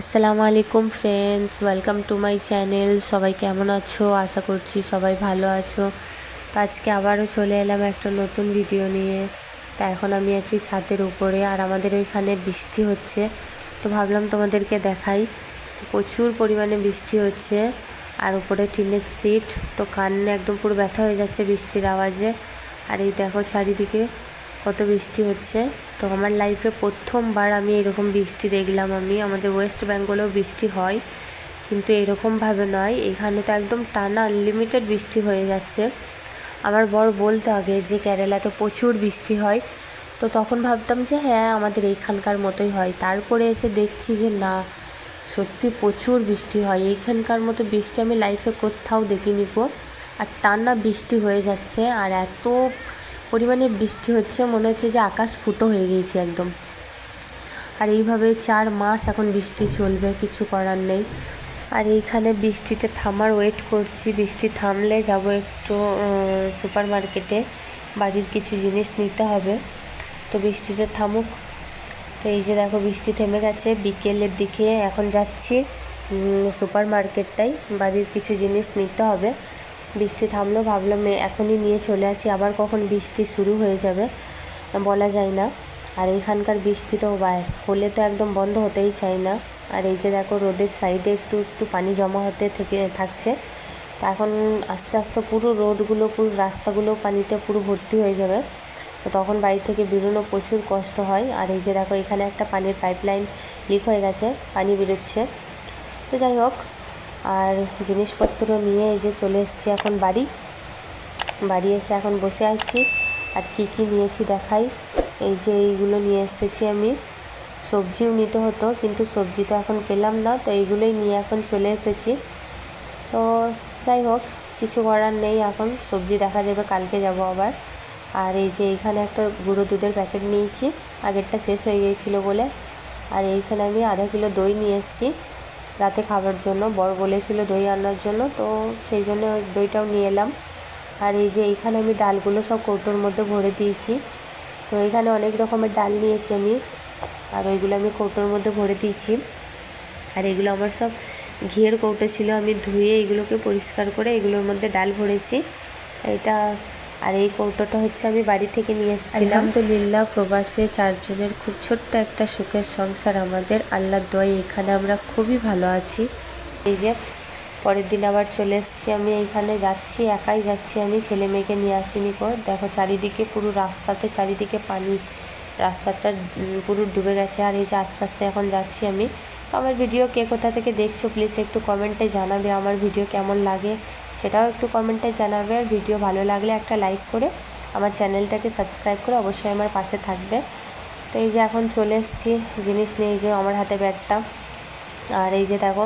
আসসালামু আলাইকুম friends welcome to my channel সবাই কেমন আছো? আশা করছি সবাই ভালো আছো। তো আজকে আবারও চলে এলাম একটা নতুন ভিডিও নিয়ে। তা এখন আমি আছি ছাদের উপরে, আর আমাদের ওইখানে বৃষ্টি হচ্ছে। তো ভাবলাম তোমাদেরকে দেখাই। প্রচুর পরিমাণে বৃষ্টি হচ্ছে, আর উপরে টিনের সিট তো কান একদম পুরো ব্যথা হয়ে যাচ্ছে বৃষ্টির আওয়াজে। আর এই দেখো চারিদিকে কত বৃষ্টি হচ্ছে। তো আমার লাইফে প্রথমবার আমি এরকম বৃষ্টি দেখলাম আমি। আমাদের ওয়েস্ট বেঙ্গলেও বৃষ্টি হয়, কিন্তু এরকমভাবে নয়। এখানে তো একদম টানা আনলিমিটেড বৃষ্টি হয়ে যাচ্ছে। আমার বর বলতো আগে যে কেরালাতে প্রচুর বৃষ্টি হয়। তো তখন ভাবতাম যে হ্যাঁ আমাদের এইখানকার মতোই হয়। তারপরে এসে দেখছি যে না, সত্যি প্রচুর বৃষ্টি হয়। এইখানকার মতো বৃষ্টি আমি লাইফে কোথাও দেখিনি গো। আর টানা বৃষ্টি হয়ে যাচ্ছে। আর এত পরিমাণে বৃষ্টি হচ্ছে, মনে হচ্ছে যে আকাশ ফুটো হয়ে গিয়েছে একদম। আর এইভাবে চার মাস এখন বৃষ্টি চলবে, কিছু করার নেই। আর এইখানে বৃষ্টিতে থামার ওয়েট করছি, বৃষ্টি থামলে যাব একটু সুপার মার্কেটে বাড়ির কিছু জিনিস নিতে হবে, তো বৃষ্টিটা থামুক। তো এই যে দেখো, বৃষ্টি থেমে গেছে, বিকেলের দিকে এখন যাচ্ছি সুপার মার্কেটটাই বাড়ির কিছু জিনিস নিতে হবে। বৃষ্টি থামলো, ভাবলাম এখনই নিয়ে চলে আসি, আবার কখন বৃষ্টি শুরু হয়ে যাবে? বলা যায় না। আর এইখানকার বৃষ্টি তো ব্যাস, হলে তো একদম বন্ধ হতেই চাই না। আর এই যে দেখো রোডের সাইডে একটু একটু পানি জমা হতে থেকে, থাকছে। তা এখন আস্তে আস্তে পুরো রোডগুলো পুরো রাস্তাগুলো পানিতে পুরো ভর্তি হয়ে যাবে। তো তখন বাড়ি থেকে বেরোনো প্রচুর কষ্ট হয়। আর এই যে দেখো, এখানে একটা পানির পাইপলাইন লিক হয়ে গেছে, পানি বেরোচ্ছে। তো যাই হোক আর জিনিসপত্র নিয়ে এই যে চলে এসেছি এখন বাড়ি। বাড়ি এসে এখন বসে আছি। আর কি কি নিয়েছি দেখাই। এই যে এইগুলো নিয়ে এসেছি আমি। সবজিও নিতে হতো, কিন্তু সবজি তো এখন পেলাম না, তো এইগুলোই নিয়ে এখন চলে এসেছি। তো যাই হোক, কিছু করার নেই এখন। সবজি দেখা যাবে, কালকে যাব আবার। আর এই যে এইখানে একটা গুঁড়ো দুধের প্যাকেট নিয়েছি। আগেরটা শেষ হয়ে গিয়েছিল বলে। আর এইখানে আমি আধা কিলো দই নিয়ে এসেছি। রাতে খাবার জন্য। বড় বলেছিল দই আনার জন্য, তো সেই জন্য দইটাও নিয়ে এলাম। আর এই যে এইখানে আমি ডালগুলো সব কৌটোর মধ্যে ভরে দিয়েছি। তো এখানে অনেক রকমের ডাল নিয়েছি আমি, আর ওইগুলো আমি কৌটোর মধ্যে ভরে দিয়েছি। আর এগুলো আমার সব ঘিয়ের কৌটো ছিল, আমি ধুয়ে এগুলোকে পরিষ্কার করে এগুলোর মধ্যে ডাল ভরেছি। এটা আর এই কৌটোটা হচ্ছে আমি বাড়ি থেকে নিয়ে এসেছিলাম। আলহামদুলিল্লাহ প্রবাসে চারজনের খুব ছোট্ট একটা সুখের সংসার আমাদের। আল্লাহ দোয়াই এখানে আমরা খুবই ভালো আছি। এই যে পরের দিন আবার চলে এসেছি আমি এইখানে। যাচ্ছি একাই যাচ্ছি আমি। ছেলে মেয়েকে নিয়ে আসিনি কর দেখো চারিদিকে পুরো রাস্তাতে চারিদিকে পানি। রাস্তাটা পুরো ডুবে গেছে। আর এই যে আস্তে আস্তে এখন যাচ্ছি আমি। তো আমার ভিডিও কে কোথা থেকে দেখছ প্লিজ একটু কমেন্টে জানাবে আমার ভিডিও কেমন লাগে। সেটাও একটু কমেন্টে জানাবে, আর ভিডিও ভালো লাগলে একটা লাইক করে আমার চ্যানেলটাকে সাবস্ক্রাইব করে অবশ্যই আমার পাশে থাকবে। তো এই যে এখন চলে এসেছি, জিনিস নিয়ে এই যে আমার হাতে ব্যাগটা। আর এই যে দেখো,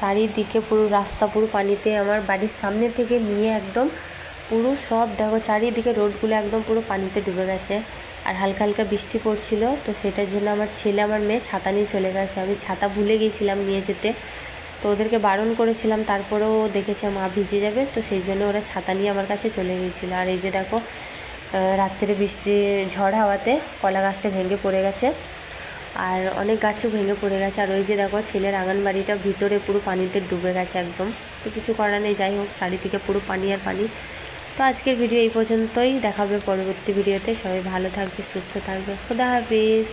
চারিদিকে পুরো রাস্তা, পুরো পানিতে আমার বাড়ির সামনে থেকে নিয়ে একদম পুরো সব দেখো, চারিদিকে রোডগুলো একদম পুরো পানিতে ডুবে গেছে। আর হালকা হালকা বৃষ্টি পড়ছিল, তো সেটার জন্য আমার ছেলে, আমার মেয়ে ছাতা নিয়ে চলে গেছে। আমি ছাতা ভুলে গিয়েছিলাম নিয়ে যেতে। তো ওদেরকে বারণ করেছিলাম, তারপরেও দেখেছে মা ভিজে যাবে, তো সেই জন্য ওরা ছাতা নিয়ে আমার কাছে চলে গিয়েছিল। আর এই যে দেখো রাত্রে বৃষ্টি, ঝড় হাওয়াতে কলা গাছটা ভেঙে পড়ে গেছে। আর অনেক গাছও ভেঙে পড়ে গেছে। আর ওই যে দেখো, ছেলের আঙানবাড়িটা ভিতরে পুরো পানিতে ডুবে গেছে একদম। তো কিছু করার নেই, যাই হোক, চারিদিকে পুরো পানি আর পানি। তো আজকের ভিডিও এই পর্যন্তই। দেখাবে পরবর্তী ভিডিওতে। সবাই ভালো থাকবে, সুস্থ থাকবে। খুদা হাফিজ।